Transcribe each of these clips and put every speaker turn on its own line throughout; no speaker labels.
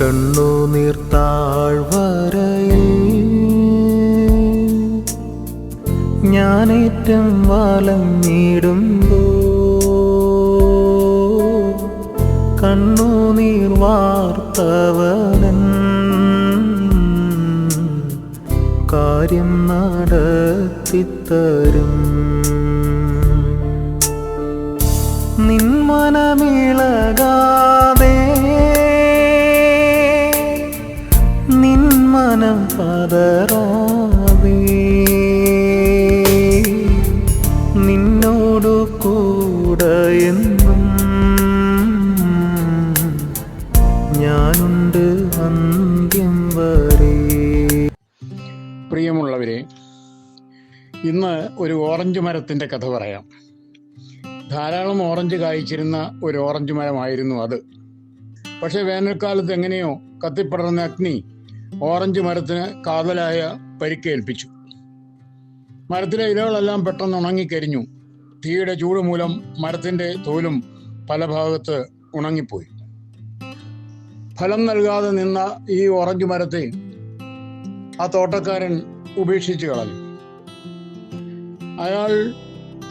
കണ്ണുനീർ താഴ്വരയിൽ ഞാനേറ്റം വലഞ്ഞിടുമ്പോ കണ്ണുനീർ വാർത്തവനൻ കാര്യം നടത്തിത്തരും. നിന്മനമിളകാതെ നിന്മനം പതറാതെ നിന്നോടു കൂടെ എന്നും ഞാനുണ്ട് അന്ത്യം വരെ.
പ്രിയമുള്ളവരെ ഇന്ന് ഒരു ഓറഞ്ച് മരത്തിന്റെ കഥ പറയാം. ധാരാളം ഓറഞ്ച് കായ്ച്ചിരുന്ന ഒരു ഓറഞ്ച് മരമായിരുന്നു അത്. പക്ഷേ വേനൽക്കാലത്ത് എങ്ങനെയോ കത്തിപ്പടർന്ന അഗ്നി ഓറഞ്ച് മരത്തിന് കാതലായ പരിക്കേൽപ്പിച്ചു. മരത്തിലെ ഇലകളെല്ലാം പെട്ടെന്ന് ഉണങ്ങിക്കരിഞ്ഞു. തീയുടെ ചൂട് മൂലം മരത്തിന്റെ തോലും പല ഭാഗത്ത് ഉണങ്ങിപ്പോയി. ഫലം നൽകാതെ നിന്ന ഈ ഓറഞ്ച് മരത്തെ ആ തോട്ടക്കാരൻ ഉപേക്ഷിച്ചു കളഞ്ഞു. അയാൾ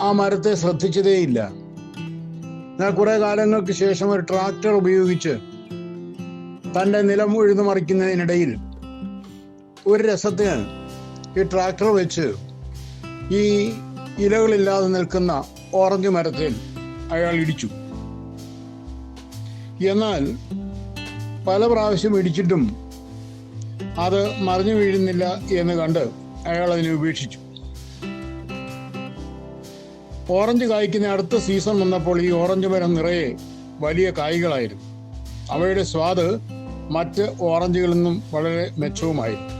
ആ മരത്തെ ശ്രദ്ധിച്ചതേയില്ല. എന്നാൽ കുറെ കാലങ്ങൾക്ക് ശേഷം ഒരു ട്രാക്ടർ ഉപയോഗിച്ച് തന്റെ നിലം ഉഴുതു മറിക്കുന്നതിനിടയിൽ ഒരു രസത്തിന് ഈ ട്രാക്ടർ വെച്ച് ഈ ഇലകളില്ലാതെ നിൽക്കുന്ന ഓറഞ്ച് മരത്തിൽ അയാൾ ഇടിച്ചു. എന്നാൽ പല പ്രാവശ്യം ഇടിച്ചിട്ടും അത് മറിഞ്ഞു വീഴുന്നില്ല എന്ന് കണ്ട് അയാൾ അതിനെ ഉപേക്ഷിച്ചു. ഓറഞ്ച് കായ്ക്കുന്ന അടുത്ത സീസൺ വന്നപ്പോൾ ഈ ഓറഞ്ച് മരം നിറയെ വലിയ കായ്കളായിരുന്നു. അവയുടെ സ്വാദ് മറ്റ് ഓറഞ്ചുകളിൽ നിന്നും വളരെ മെച്ചവുമായിരുന്നു.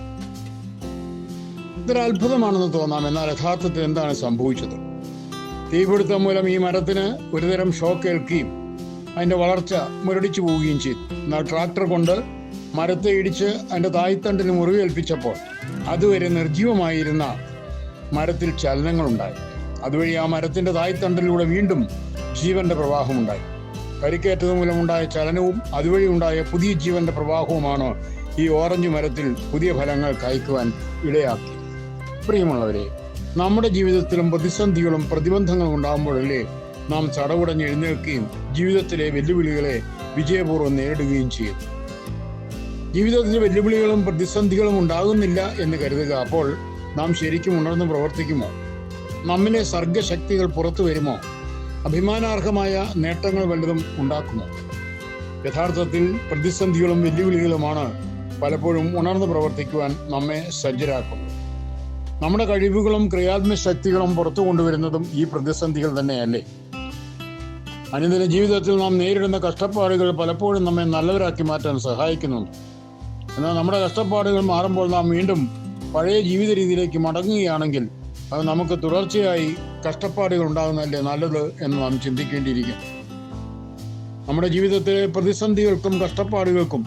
ഇതൊരു അത്ഭുതമാണെന്ന് തോന്നാം. എന്നാൽ യഥാർത്ഥത്തിൽ എന്താണ് സംഭവിച്ചത്? തീപിടുത്തം മൂലം ഈ മരത്തിന് ഒരുതരം ഷോക്ക് ഏൽക്കുകയും അതിന്റെ വളർച്ച മുരടിച്ചു പോവുകയും ചെയ്തു. എന്നാൽ ട്രാക്ടർ കൊണ്ട് മരത്തെ ഇടിച്ച് അതിന്റെ തായ്തണ്ടിന് മുറിവേൽപ്പിച്ചപ്പോൾ അതുവരെ നിർജീവമായിരുന്ന മരത്തിൽ ചലനങ്ങളുണ്ടായി. അതുവഴി ആ മരത്തിന്റെ തായ്തണ്ടിലൂടെ വീണ്ടും ജീവന്റെ പ്രവാഹമുണ്ടായി. പരിക്കേറ്റത് മൂലമുണ്ടായ ചലനവും അതുവഴി ഉണ്ടായ പുതിയ ജീവന്റെ പ്രവാഹവുമാണ് ഈ ഓറഞ്ച് മരത്തിൽ പുതിയ ഫലങ്ങൾ കായ്ക്കുവാൻ ഇടയാക്കി. പ്രിയമുള്ളവരെ നമ്മുടെ ജീവിതത്തിലും പ്രതിസന്ധികളും പ്രതിബന്ധങ്ങളും ഉണ്ടാകുമ്പോഴല്ലേ നാം ചടകുടഞ്ഞ് എഴുന്നേൽക്കുകയും ജീവിതത്തിലെ വെല്ലുവിളികളെ വിജയപൂർവം നേരിടുകയും ചെയ്യുന്നു ജീവിതത്തിൽ വെല്ലുവിളികളും പ്രതിസന്ധികളും ഉണ്ടാകുന്നില്ല എന്ന് കരുതുക. അപ്പോൾ നാം ശരിക്കും ഉണർന്ന് പ്രവർത്തിക്കുമോ? നമ്മിലെ സർഗശക്തികൾ പുറത്തു വരുമോ? അഭിമാനാർഹമായ നേട്ടങ്ങൾ വല്ലതും ഉണ്ടാക്കുമോ? യഥാർത്ഥത്തിൽ പ്രതിസന്ധികളും വെല്ലുവിളികളുമാണ് പലപ്പോഴും ഉണർന്ന് പ്രവർത്തിക്കുവാൻ നമ്മെ സജ്ജരാക്കുന്നത്. നമ്മുടെ കഴിവുകളും ക്രിയാത്മക ശക്തികളും പുറത്തു കൊണ്ടുവരുന്നതും ഈ പ്രതിസന്ധികൾ തന്നെയല്ലേ? അനുദിന ജീവിതത്തിൽ നാം നേരിടുന്ന കഷ്ടപ്പാടുകൾ പലപ്പോഴും നമ്മെ നല്ലവരാക്കി മാറ്റാൻ സഹായിക്കുന്നുണ്ട്. എന്നാൽ നമ്മുടെ കഷ്ടപ്പാടുകൾ മാറുമ്പോൾ നാം വീണ്ടും പഴയ ജീവിത രീതിയിലേക്ക് മടങ്ങുകയാണെങ്കിൽ അത് നമുക്ക് തുടർച്ചയായി കഷ്ടപ്പാടുകൾ ഉണ്ടാകുന്നതല്ലേ നല്ലത് എന്ന് നാം ചിന്തിക്കേണ്ടിയിരിക്കും നമ്മുടെ ജീവിതത്തിലെ പ്രതിസന്ധികൾക്കും കഷ്ടപ്പാടുകൾക്കും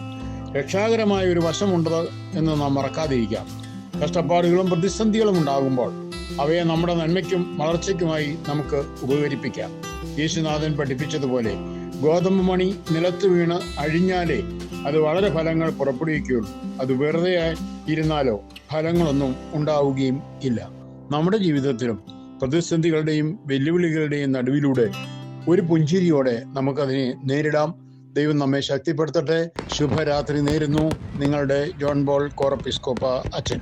രക്ഷാകരമായ ഒരു വശമുണ്ട് എന്ന് നാം മറക്കാതിരിക്കാം. കഷ്ടപ്പാടുകളും പ്രതിസന്ധികളും ഉണ്ടാകുമ്പോൾ അവയെ നമ്മുടെ നന്മയ്ക്കും വളർച്ചയ്ക്കുമായി നമുക്ക് ഉപകരിപ്പിക്കാം. യേശുനാഥൻ പഠിപ്പിച്ചതുപോലെ ഗോതമ്പ് മണി നിലത്ത് വീണ് അഴിഞ്ഞാലേ അത് വളരെ ഫലങ്ങൾ പുറപ്പെടുവിക്കുകയുള്ളൂ. അത് വെറുതെ ഇരുന്നാലോ ഫലങ്ങളൊന്നും ഉണ്ടാവുകയും ഇല്ല. നമ്മുടെ ജീവിതത്തിലും പ്രതിസന്ധികളുടെയും വെല്ലുവിളികളുടെയും നടുവിലൂടെ ഒരു പുഞ്ചിരിയോടെ നമുക്കതിനെ നേരിടാം. ദൈവം നമ്മെ ശക്തിപ്പെടുത്തട്ടെ. ശുഭരാത്രി നേരുന്നു. നിങ്ങളുടെ ജോൺ ബോൾ കോറപ്പിസ്കോപ്പ അച്ഛൻ.